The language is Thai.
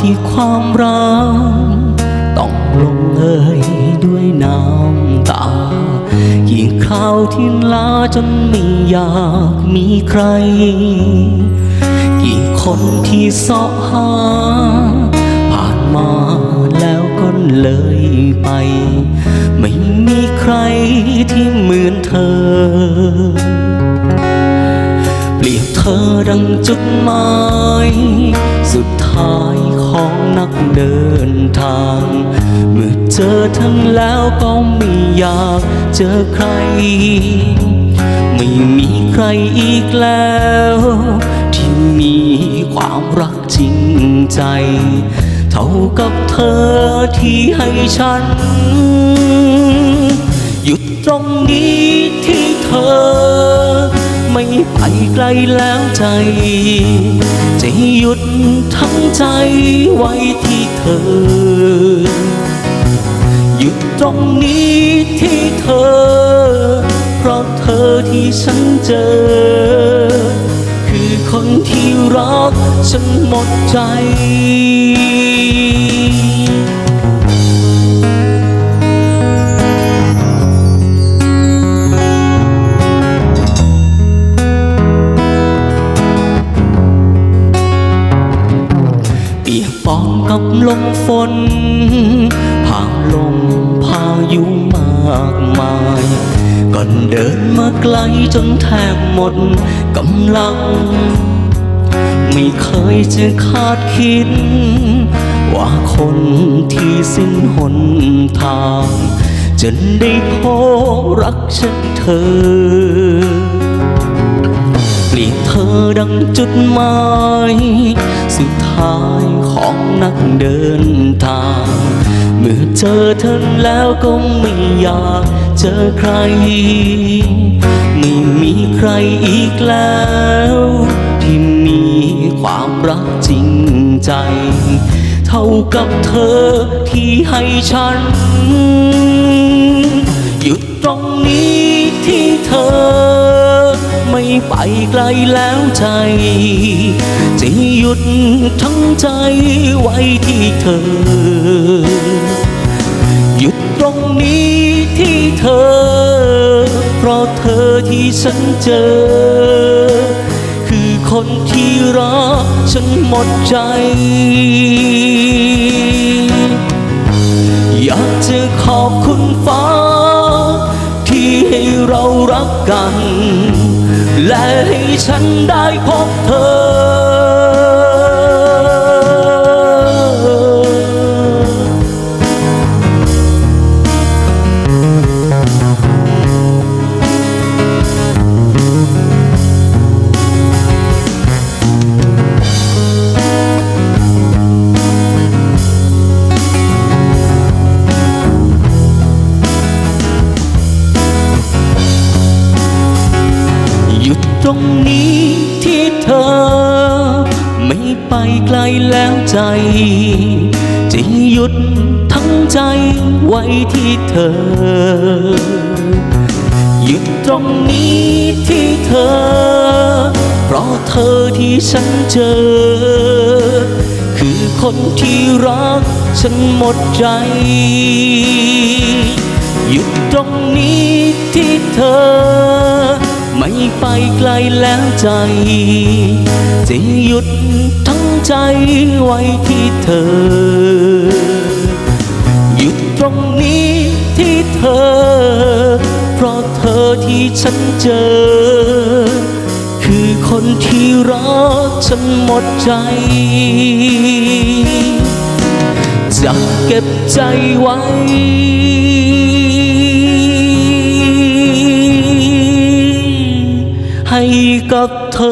ที่ความรักต้องลงเอยด้วยน้ำตา ยิ่งคราวที่ลาจนไม่อยากมีใคร กี่คนที่เสาะหา ผ่านมาแล้วก็เลยไป ไม่มีใครที่เหมือนเธอ เธอดังจุดหมายสุดท้ายของนักเดินทาง เมื่อเจอเธอแล้วก็ไม่อยากเจอใคร ไม่มีใครอีกแล้ว ที่มีความรักจริงใจ เท่ากับเธอที่ให้ฉัน หยุดตรงนี้ที่เธอ ไม่ไปไกลแล้วใจ จะหยุดทั้งใจไว้ที่เธอ หยุดตรงนี้ที่เธอ เพราะเธอที่ฉันเจอ คือคนที่รักฉันหมดใจ เปียกปอนกับลมฝนผ่าลมพายุมากมายก่อนเดินมาไกลจนแทบหมดกำลัง ไม่เคยจะคาดคิด ว่าคนที่สิ้นหนทาง จะได้พบรักฉันเธอเปลี่ยนเธอดังจุดหมายสุดท้าย ของนักเดินทาง เมื่อเจอเธอแล้วก็ไม่อยากเจอใคร ไม่มีใครอีกแล้ว ที่มีความรักจริงใจ เท่ากับเธอที่ให้ฉัน หยุดตรงนี้ที่เธอ ไปไกลแล้วใจจะหยุดทั้งใจไว้ที่เธอ หยุดตรงนี้ที่เธอ เพราะเธอที่ฉันเจอ คือคนที่รักฉันหมดใจ ให้ฉันได้พบเธอ หยุดตรงนี้ที่เธอ ไม่ไปไกลแล้วใจ จะหยุดทั้งใจไว้ที่เธอ หยุดตรงนี้ที่เธอ เพราะเธอที่ฉันเจอ คือคนที่รักฉันหมดใจ หยุดตรงนี้ที่เธอ ไม่ไปไกลแล้วใจ จะหยุดทั้งใจไว้ที่เธอ หยุดตรงนี้ที่เธอ เพราะเธอที่ฉันเจอ คือคนที่รักฉันหมดใจจะเก็บใจไว้ 같아.